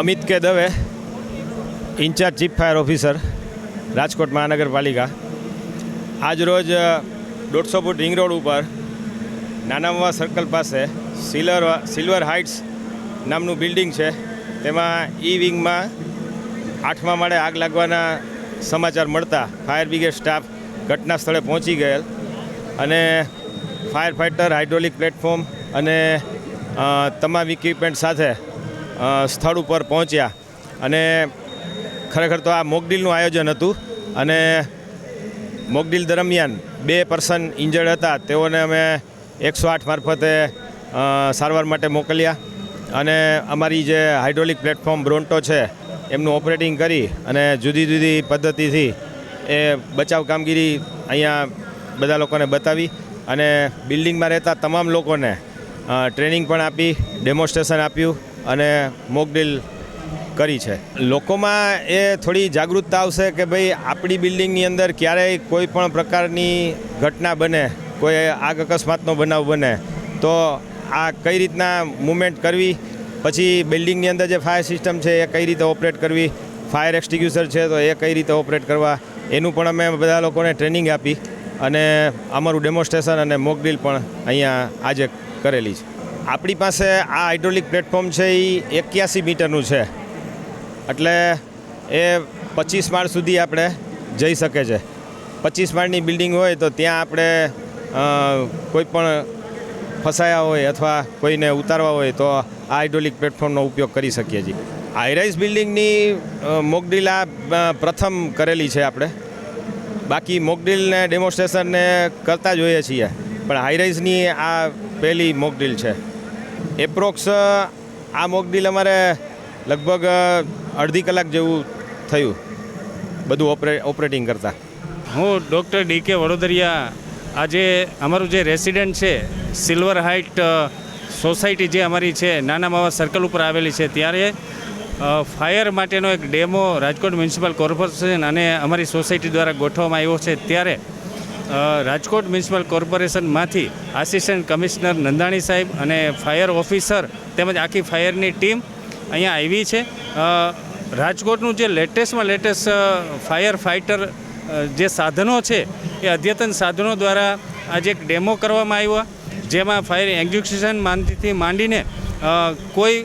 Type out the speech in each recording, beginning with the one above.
Amit K Dave incharge chief fire officer, Rajkot મહાનગરપાલિકા. આજ રોજ દોઢસો ફૂટ રિંગ રોડ ઉપર નાનામવા સર્કલ પાસે સિલ્વર સિલ્વર હાઇટ્સ નામનું બિલ્ડિંગ છે. તેમાં ઈ વિંગમાં આઠમા માળે આગ લાગવાના સમાચાર મળતા ફાયર બ્રિગેડ સ્ટાફ ઘટના સ્થળે પહોંચી ગયેલ અને ફાયર ફાઇટર, હાઇડ્રોલિક પ્લેટફોર્મ અને તમામ ઇક્વિપમેન્ટ સાથે સ્થળ ઉપર પહોંચ્યા. અને ખરેખર તો આ મોકડીલનું આયોજન હતું. અને મોકડીલ દરમિયાન બે પર્સન ઇન્જર્ડ હતા. તેઓને અમે એકસો આઠ મારફતે સારવાર માટે મોકલ્યા. અને અમારી જે હાઇડ્રોલિક પ્લેટફોર્મ બ્રોન્ટો છે, એમનું ઓપરેટિંગ કરી અને જુદી જુદી પદ્ધતિથી એ બચાવ કામગીરી અહીંયા બધા લોકોને બતાવી અને બિલ્ડિંગમાં રહેતા તમામ લોકોને ટ્રેનિંગ પણ આપી ડેમોન્સ્ટ્રેશન આપ્યું. અને મોકડીલ કરી છે. લોકોમાં એ થોડી જાગૃતતા આવશે કે ભાઈ આપણી બિલ્ડિંગની અંદર ક્યારેય કોઈ પણ પ્રકારની ઘટના બને, કોઈ આગ અકસ્માતનો બનાવ બને, તો આ કઈ રીતના મૂવમેન્ટ કરવી, પછી બિલ્ડિંગની અંદર જે ફાયર સિસ્ટમ છે એ કઈ રીતે ઓપરેટ કરવી, ફાયર એક્સટિગ્યુસર છે તો એ કઈ રીતે ઓપરેટ કરવા, એનું પણ અમે બધા લોકોને ટ્રેનિંગ આપી અને અમારું ડેમોન્સ્ટ્રેશન અને મોક પણ અહીંયા આજે કરેલી છે. આપણી પાસે આ હાઇડ્રોલિક પ્લેટફોર્મ છે એ એક્યાસી મીટરનું છે. એટલે એ પચીસ માળ સુધી આપણે જઈ શકે છે. પચીસ માળની બિલ્ડિંગ હોય તો ત્યાં આપણે કોઈ પણ ફસાયા હોય અથવા કોઈને ઉતારવા હોય તો આ હાઇડ્રોલિક પ્લેટફોર્મનો ઉપયોગ કરી શકીએ છીએ. હાઈરાઇઝ બિલ્ડિંગની મોકડ્રીલ આ પ્રથમ કરેલી છે આપણે. બાકી મોકડ્રીલને ડેમોન્સ્ટ્રેશનને કરતા જોઈએ છીએ. પણ હાઈરાઇઝની આ પહેલી મોકડ્રીલ છે. એપ્રોક્સ આ મોકડીલ અમારે લગભગ અડધી કલાક જેવું થયું. બધું ઓપરે ઓપરેટિંગ કરતાં. હું ડૉક્ટર ડી કે વડોદરિયા, આજે અમારું જે રેસિડેન્ટ છે, સિલ્વર હાઇટ સોસાયટી જે અમારી છે, નાના માવા સર્કલ ઉપર આવેલી છે, ત્યારે ફાયર માટેનો એક ડેમો રાજકોટ મ્યુનિસિપલ કોર્પોરેશન અને અમારી સોસાયટી દ્વારા ગોઠવવામાં આવ્યો છે, ત્યારે રાજકોટ મ્યુનિસિપલ કોર્પોરેશનમાંથી આસિસ્ટન્ટ કમિશનર નંદાણી સાહેબ અને ફાયર ઓફિસર તેમજ આખી ફાયરની ટીમ અહીંયા આવી છે. રાજકોટનું જે લેટેસ્ટમાં લેટેસ્ટ ફાયર ફાઇટર જે સાધનો છે એ અદ્યતન સાધનો દ્વારા આજે એક ડેમો કરવામાં આવ્યો. જેમાં ફાયર એક્ઝિક્યુશન માંડીથી માંડીને કોઈ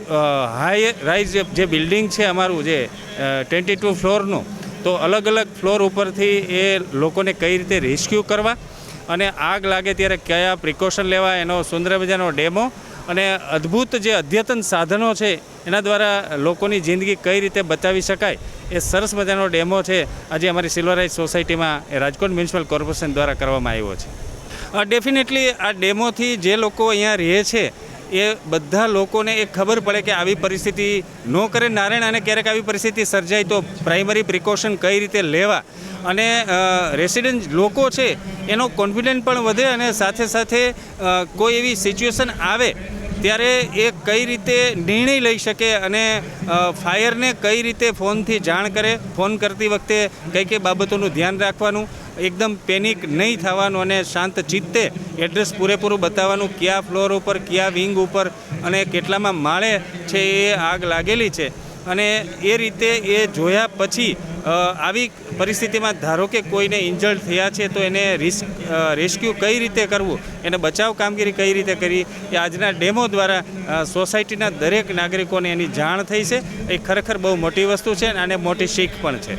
હાઈ રાઇઝ જે બિલ્ડિંગ છે અમારું જે ટ્વેન્ટી ટુ ફ્લોરનું તો અલગ અલગ ફ્લોર ઉપરથી એ લોકોને કઈ રીતે રેસ્ક્યુ કરવા અને આગ લાગે ત્યારે કયા પ્રિકોશન લેવા એનો સુંદર મજાનો ડેમો અને અદ્ભુત જે અદ્યતન સાધનો છે એના દ્વારા લોકોની જિંદગી કઈ રીતે બચાવી શકાય એ સરસ મજાનો ડેમો છે આજે અમારી સિલ્વરાઇઝ સોસાયટીમાં એ રાજકોટ મ્યુનિસિપલ કોર્પોરેશન દ્વારા કરવામાં આવ્યો છે. ડેફિનેટલી આ ડેમોથી જે લોકો અહીંયા રહે છે એ બધા લોકોને એ ખબર પડે કે આવી પરિસ્થિતિ ન કરે. નારાયણ અને ક્યારેક આવી પરિસ્થિતિ સર્જાય તો પ્રાઇમરી પ્રિકોશન કઈ રીતે લેવા? અને રેસિડેન્ટ લોકો છે, એનો કોન્ફિડન્સ પણ વધે અને સાથે સાથે કોઈ એવી સિચ્યુએશન આવે ત્યારે એ કઈ રીતે નિર્ણય લઈ શકે અને ફાયરને કઈ રીતે ફોનથી જાણ કરે? ફોન કરતી વખતે કઈ કઈ બાબતોનું ધ્યાન રાખવાનું? એકદમ પેનિક નહીં થવાનું અને શાંત ચિત્તે એડ્રેસ પૂરેપૂરું બતાવવાનું કયા ફ્લોર ઉપર, કયા વિંગ ઉપર અને કેટલામાં માળે છે એ આગ લાગેલી છે. અને એ રીતે એ જોયા પછી આવી પરિસ્થિતિમાં ધારો કે કોઈને ઇન્જર્ડ થયા છે તો એને રિસ્ક રેસ્ક્યુ કઈ રીતે કરવું? એને બચાવ કામગીરી કઈ રીતે કરવી એ આજના ડેમો દ્વારા સોસાયટીના દરેક નાગરિકોને એની જાણ થઈ છે. એ ખરેખર બહુ મોટી વસ્તુ છે અને મોટી શીખ પણ છે.